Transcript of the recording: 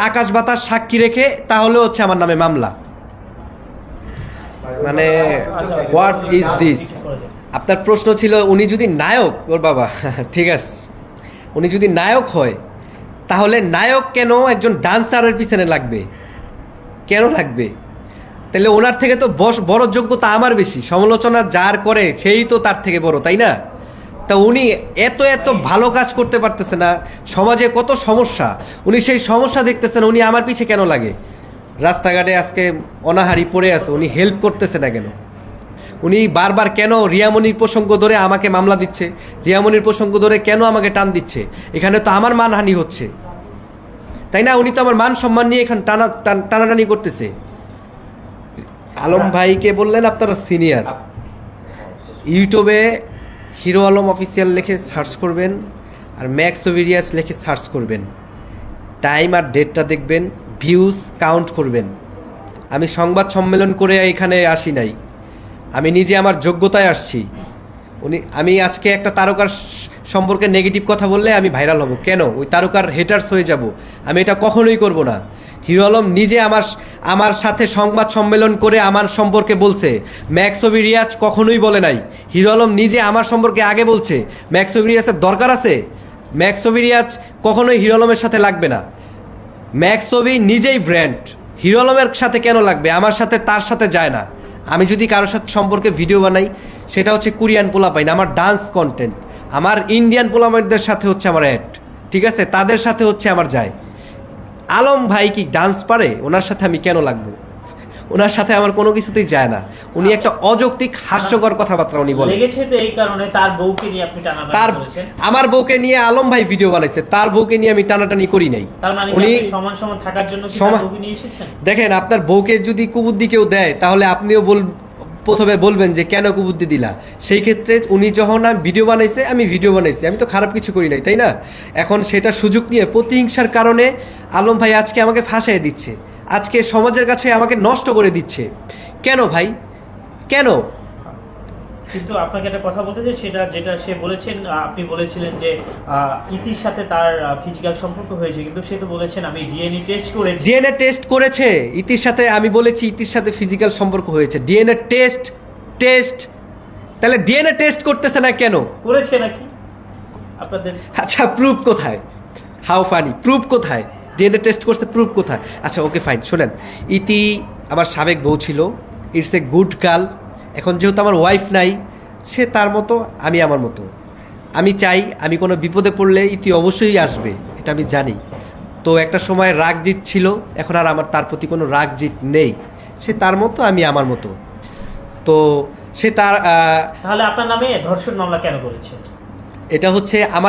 আকাশ বাতাস সাক্ষী রেখে তাহলে হচ্ছে আমার নামে মামলা। মানে হোয়াট ইজ দিস আপনার প্রশ্ন ছিল, উনি যদি নায়ক, ওর বাবা, ঠিক আছে। উনি যদি নায়ক হয়, তাহলে নায়ক কেন একজন ডান্সারের পিছনে লাগবে? কেন লাগবে? তাহলে ওনার থেকে তো বস- বড় যোগ্যতা আমার বেশি। সমালোচনা যার করে, সেই তো তার থেকে বড়, তাই না? তা উনি এত এত ভালো কাজ করতে পারতেছে না সমাজে কত সমস্যা। উনি সেই সমস্যা দেখতেছেন উনি আমার পিছে কেন লাগে? রাস্তাঘাটে আজকে অনাহারি পড়ে আছে উনি হেল্প করতেছে না কেন? উনি বারবার কেন রিয়ামনির প্রসঙ্গ ধরে আমাকে মামলা দিচ্ছে? রিয়ামনির প্রসঙ্গ ধরে কেন আমাকে টান দিচ্ছে? এখানে তো আমার মানহানি হচ্ছে। তাই না? উনি তো আমার মান সম্মান নিয়ে এখানে টানা টান- টানাটানি করতেছে। আলম ভাইকে বললেন আপনারা সিনিয়র ইউটিউবে হিরো আলম অফিসিয়াল লিখে সার্চ করবেন আর ম্যাক্স ওভিরিয়াস লিখে সার্চ করবেন। টাইম আর ডেটটা দেখবেন ভিউজ কাউন্ট করবেন। আমি সংবাদ সম্মেলন করে এখানে আসি নাই। আমি নিজে আমার যোগ্যতায় আসছি। উনি আমি আজকে একটা তারকার সম্পর্কে নেগেটিভ কথা বললে আমি ভাইরাল হব। কেন? ওই তারকার হেটার্স হয়ে যাব। আমি এটা কখনোই করব না। হিরো আলম নিজে আমার আমার সাথে সংবাদ সম্মেলন করে আমার সম্পর্কে বলছে। ম্যাক্সবি রিয়াজ কখনোই বলে নাই। হিরো আলম নিজে আমার সম্পর্কে আগে বলছে। ম্যাক্সবি রিয়াজের দরকার আছে? ম্যাক্সবি রিয়াজ কখনোই হিরো আলমের সাথে লাগবে না। ম্যাক্সবি নিজেই ব্র্যান্ড হিরো আলমের সাথে কেন লাগবে? আমার সাথে তার সাথে যায় না। আমি যদি কারোর সাথে সম্পর্কে ভিডিও বানাই, সেটা হচ্ছে কোরিয়ান পোলাপাইন। আমার ডান্স কন্টেন্ট আমার ইন্ডিয়ান পোলাপাইনদের সাথে হচ্ছে আমার অ্যাড ঠিক আছে? তাদের সাথে হচ্ছে আমার যায়। আলম ভাই কি ডান্স পারে? ওনার সাথে আমি কেন লাগবো? ওনার সাথে আমার কোনো কিছুতেই যায় না। উনি একটা অযৌক্তিক হাস্যকর কথাবার্তা উনি তো এই কারণে তার বউকে নিয়ে আপনি টানা তার আমার বউকে নিয়ে আলম ভাই ভিডিও বানাইছে। তার বউকে নিয়ে আমি টানাটানি করি নাই। মানে উনি সমান সমান থাকার জন্য কি নিয়ে এসেছেন? দেখেন আপনার বউকে যদি কুবুদ্ধি কেউ দেয় তাহলে আপনিও বল প্রথমে বলবেন যে কেন কুবুদ্ধি দিলা? সেই ক্ষেত্রে উনি যখন ভিডিও বানাইছে, আমি ভিডিও বানাইছি। আমি তো খারাপ কিছু করি নাই, তাই না? এখন সেটা সুযোগ নিয়ে প্রতিহিংসার কারণে আলম ভাই আজকে আমাকে ফাঁসাই দিচ্ছে। আজকে সমাজের কাছে আমাকে নষ্ট করে দিচ্ছে। কেন ভাই? কেন? কিন্তু আপনাকে একটা কথা বলতে চাই সেটা যেটা সে বলেছেন আপনি বলেছিলেন যে ইতির সাথে তার ফিজিক্যাল সম্পর্ক হয়েছে কিন্তু সে তো বলেছেন আমি ডিএনএ টেস্ট করেছি। ডিএনএ টেস্ট করেছে। ইতির সাথে আমি বলেছি ইতির সাথে ফিজিক্যাল সম্পর্ক হয়েছে। ডিএনএ টেস্ট টেস্ট তাহলে ডিএনএ টেস্ট করতেছে না কেন? করেছে নাকি? আপনাদের আচ্ছা প্রুফ কোথায়? হাউ ফানি প্রুফ কোথায়? ডিএনএ টেস্ট করছে প্রুফ কোথায়? আচ্ছা ওকে ফাইন শোনেন। ইতি আমার সাবেক বউ ছিল। ইটস এ গুড গার্ল এখন যেহেতু আমার ওয়াইফ নাই সে তার মতো আমি আমার মতো। আমি চাই আমি কোনো বিপদে পড়লে ইতি অবশ্যই আসবে এটা আমি জানি। তো একটা সময় রাগ জিত ছিল এখন আর আমার তার প্রতি কোনো রাগ জিত নেই। সে তার মতো আমি আমার মতো। তো সে তার তাহলে আপনার নামে ধর্ষণ মামলা কেন করেছে? এটা হচ্ছে আমার